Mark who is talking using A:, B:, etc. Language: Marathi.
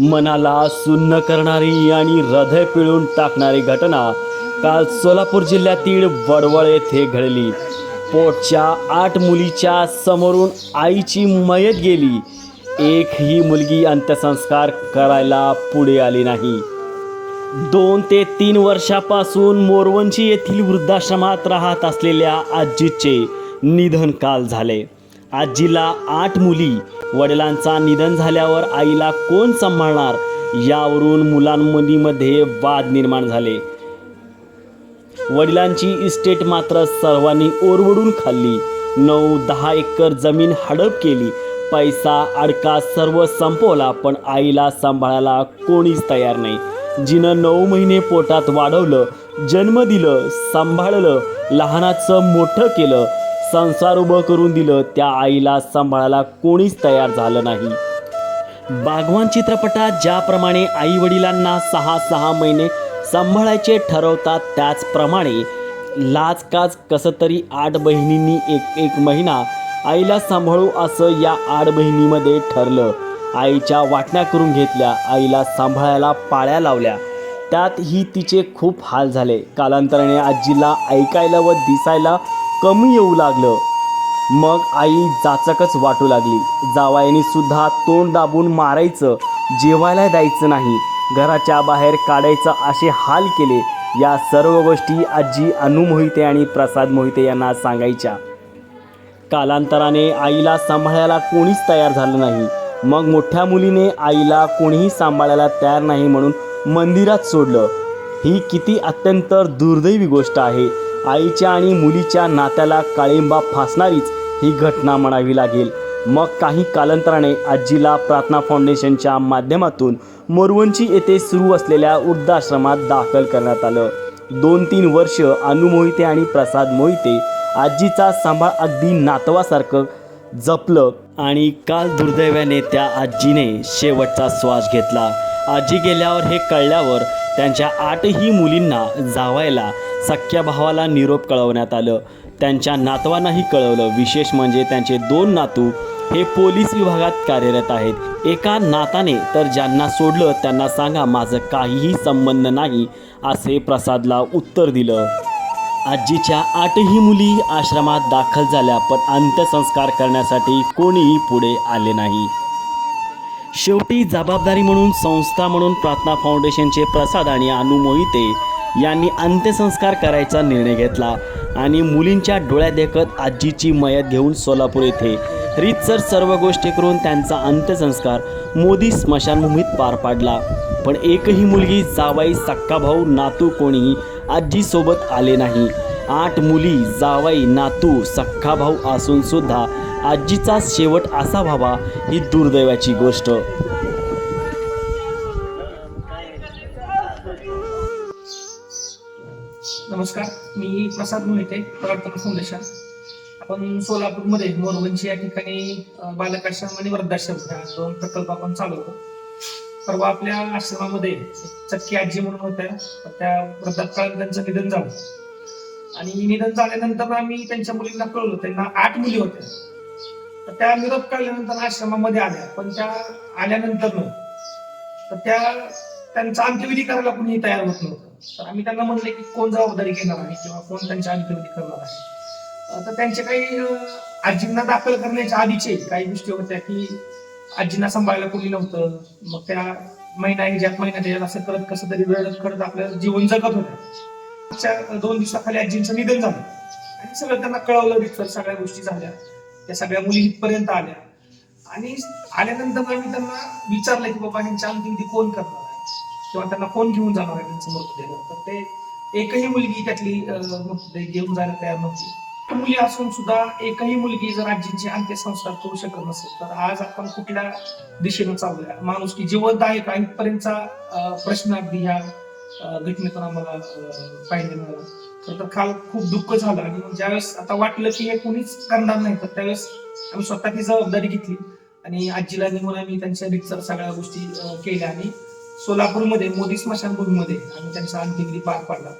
A: मनाला सुन्न करणारी आणि हृदय पिळून टाकणारी घटना काल सोलापूर जिल्ह्यातील वडवळ येथे घडली. पोटच्या आठ मुलीच्या समोरून आईची मयत गेली. एक ही मुलगी अंत्यसंस्कार करायला पुढे आली नाही. दोन ते तीन वर्षापासून मोरवंची येथील वृद्धाश्रमात राहत असलेल्या आजीचे निधन काल झाले. आजीला आठ मुली. वडिलांचा निधन झाल्यावर आईला कोण सांभाळणार? यावरून मुलांमुलीमध्ये वाद निर्माण झाले. वडिलांची इस्टेट मात्र सर्वांनी ओरवडून खाल्ली. नऊ दहा एकर जमीन हडप केली. पैसा अडका सर्व संपवला पण आईला सांभाळायला कोणीच तयार नाही. जिनं नऊ महिने पोटात वाढवलं जन्म दिलं सांभाळलं लहानाचं मोठं केलं संसार उभं करून दिलं त्या आईला सांभाळायला कोणीच तयार झालं नाही. बागवान चित्रपटात ज्याप्रमाणे आई वडिलांना सहा सहा महिने सांभाळायचे ठरवतात त्याचप्रमाणे लाचकाच कसं तरी आठ बहिणींनी एक एक महिना आईला सांभाळू असं या आठ बहिणीमध्ये ठरलं. आईच्या वाटण्या करून घेतल्या आईला सांभाळायला पाळ्या लावल्या. त्यात ही तिचे खूप हाल झाले. कालांतराने आजीला ऐकायला व दिसायला कमी येऊ लागलं. मग आई जाचकच वाटू लागली. जावाईने सुद्धा तोंड दाबून मारायचं जेवायला द्यायचं नाही. घराच्या बाहेर काढायचं असे हाल केले. या सर्व गोष्टी आजी अनु मोहिते आणि प्रसाद मोहिते यांना सांगायच्या. कालांतराने आईला सांभाळायला कोणीच तयार झालं नाही. मग मोठ्या मुलीने आईला कोणीही सांभाळायला तयार नाही म्हणून मंदिरात सोडलं. ही किती अत्यंत दुर्दैवी गोष्ट आहे. आईच्या आणि मुलीच्या नात्याला काळिंबा फासणारीच ही घटना म्हणावी लागेल. मग काही कालांतराने आजीला प्रार्थना फाउंडेशनच्या माध्यमातून मोरवंची येथे सुरू असलेल्या वृद्धाश्रमात दाखल करण्यात आलं. दोन तीन वर्ष अनु मोहिते आणि प्रसाद मोहिते आजीचा सांभाळ अगदी नातवासारखं जपलं आणि काल दुर्दैवाने त्या आजीने शेवटचा श्वास घेतला. आजी गेल्यावर हे कळल्यावर त्यांच्या आठही मुलींना जावायला सख्या भावाला निरोप कळवण्यात आलं. त्यांच्या नातवांनाही कळवलं. विशेष म्हणजे त्यांचे दोन नातू हे पोलीस विभागात कार्यरत आहेत. एका नाताने तर ज्यांना सोडलं त्यांना सांगा माझं काहीही संबंध नाही असे प्रसादला उत्तर दिलं. आजीच्या आठही मुली आश्रमात दाखल झाल्या पण अंत्यसंस्कार करण्यासाठी कोणीही पुढे आले नाही. शेवटी जबाबदारी म्हणून संस्था म्हणून प्रार्थना फाउंडेशनचे प्रसाद आणि अनु मोहिते यांनी अंत्यसंस्कार करायचा निर्णय घेतला आणि मुलींच्या डोळ्यात देखत आजीची मयत घेऊन सोलापूर येथे रीतसर सर्व गोष्टी करून त्यांचा अंत्यसंस्कार मोदी स्मशानभूमीत पार पाडला. पण एकही मुलगी जावाई सक्का भाऊ नातू कोणीही आजीसोबत आले नाही. आठ मुली जावाई नातू सख्खा भाऊ असून सुद्धा आजीचा शेवट असा व्हावा ही दुर्दैवाची गोष्ट.
B: नमस्कार मी प्रसाद मोहिते प्रार्थना फाउंडेशन. आपण सोलापूरमध्ये मोरवंची या ठिकाणी बालकाश्रम आणि वृद्धाश्रम या दोन प्रकल्प आपण चालवतो परवा आपल्या आश्रमामध्ये चक्की आजी म्हणून होत्या त्या वृद्धापकाळात त्यांचं निधन झालं. आणि निधन झाल्यानंतर आम्ही त्यांच्या मुलींना कळलो त्यांना आठ मुली होत्या. तर त्या निरोप काढल्यानंतर आश्रमामध्ये आल्या. पण त्या आल्यानंतर न तर त्या त्यांचा अंत्यविधी करायला कुणीही तयार होत नव्हतं. तर आम्ही त्यांना म्हणले की कोण जबाबदारी घेणार आहे किंवा कोण त्यांच्या अंत्यविधी करणार आहे. तर त्यांचे काही आजींना दाखल करण्याच्या आधीचे काही गोष्टी होत्या की आजींना सांभाळायला कोणी नव्हतं. मग त्या महिना ज्यात महिना त्याच्यात असं करत कसं तरी रडत करत आपलं जीवन जगत होत्या मागच्या दोन दिवसाखाली आजींचं निधन झालं. आणि सगळं त्यांना कळवलं रितसर सगळ्या गोष्टी झाल्या. त्या सगळ्या मुली इथपर्यंत आल्या. आणि आल्यानंतर मी त्यांना विचारलं की बाबा ह्यांच्या अंतिमविधी कोण करणार आहे? किंवा त्यांना कोण घेऊन जाणार आहे त्यांचं मृतदेह? तर ते एकही मुलगी त्यातली मृतदेह घेऊन जायला तयार नव्हती. मुली असून सुद्धा एकही मुलगी जर आजींचे अंत्यसंस्कार करू शकत नसेल तर आज आपण कुठल्या दिशेनं चालूया माणूस की जिवंत आहे का इथपर्यंतचा प्रश्न अगदी ह्या घटनेतून आम्हाला पाहिजे मिळाला. तर काल खूप दुःख झालं आणि ज्यावेळेस आता वाटलं की हे कोणीच करणार नाही तर त्यावेळेस आम्ही स्वतःची जबाबदारी घेतली. आणि आजीला निघून आम्ही त्यांच्या रितसर सगळ्या गोष्टी केल्या. आणि सोलापूरमध्ये मोदी स्मशानभूमीमध्ये आम्ही त्यांचा अंत्यविधी पार पाडला.